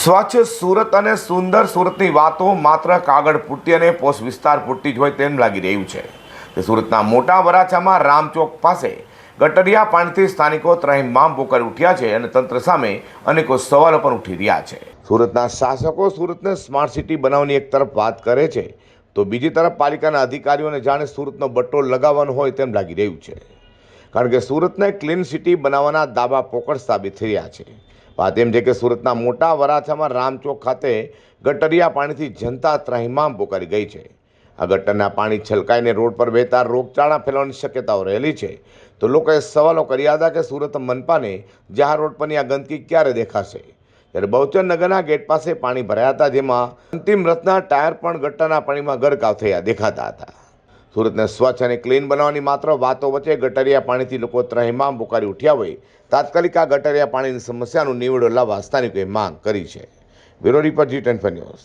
સ્વચ્છ સુરત અને સુંદર સુરતની વાતો માત્ર કાગળ પૂરતી અને પોસ્ટ વિસ્તાર પૂરતી જ હોય તેમ લાગી રહ્યું છે. કે સુરતના મોટા વરાછામાં રામચોક પાસે ગટરિયા પાણીથી સ્થાનિકો ત્રહીમામ પોકર ઉઠ્યા છે અને તંત્ર સામે અનેકો સવાલો પણ ઉઠી રહ્યા છે. સુરતના શાસકો સુરતને સ્માર્ટ સિટી બનાવવાની એક તરફ વાત કરે છે, તો બીજી તરફ પાલિકાના અધિકારીઓને જાણે સુરતનો બટ્ટો લગાવવાનો હોય તેમ લાગી રહ્યું છે. કારણ કે સુરતને ક્લીન સિટી બનાવવાના દાવા પોકળ સાબિત થઈ રહ્યા છે. વાત એમ છે કે સુરતના મોટા વરાછામાં રામચોક ખાતે ગટરિયા પાણીથી જનતા ત્રાહિમામ પોકારી ગઈ છે. આ ગટરના પાણી છલકાઈને રોડ પર વહેતા રોગચાળા ફેલાવાની શક્યતાઓ રહેલી છે. તો લોકોએ સવાલો કર્યા હતા કે સુરત મનપાને જાહેર રોડ પરની આ ગંદકી ક્યારે દેખાશે? ત્યારે બહુચર નગરના ગેટ પાસે પાણી ભરાયા હતા, જેમાં અંતિમ રથના ટાયર પણ ગટરના પાણીમાં ગરકાવ થયા દેખાતા હતા. સુરતને સ્વચ્છ અને ક્લીન બનાવવાની માત્ર વાતો વચ્ચે ગટરિયા પાણીથી લોકો ત્રહેમામ પુકારી ઉઠ્યા હોય. તાત્કાલિક આ ગટરિયા પાણીની સમસ્યાનું નિવેડો લાવવા સ્થાનિકોએ માંગ કરી છે. Bureau report G ten news.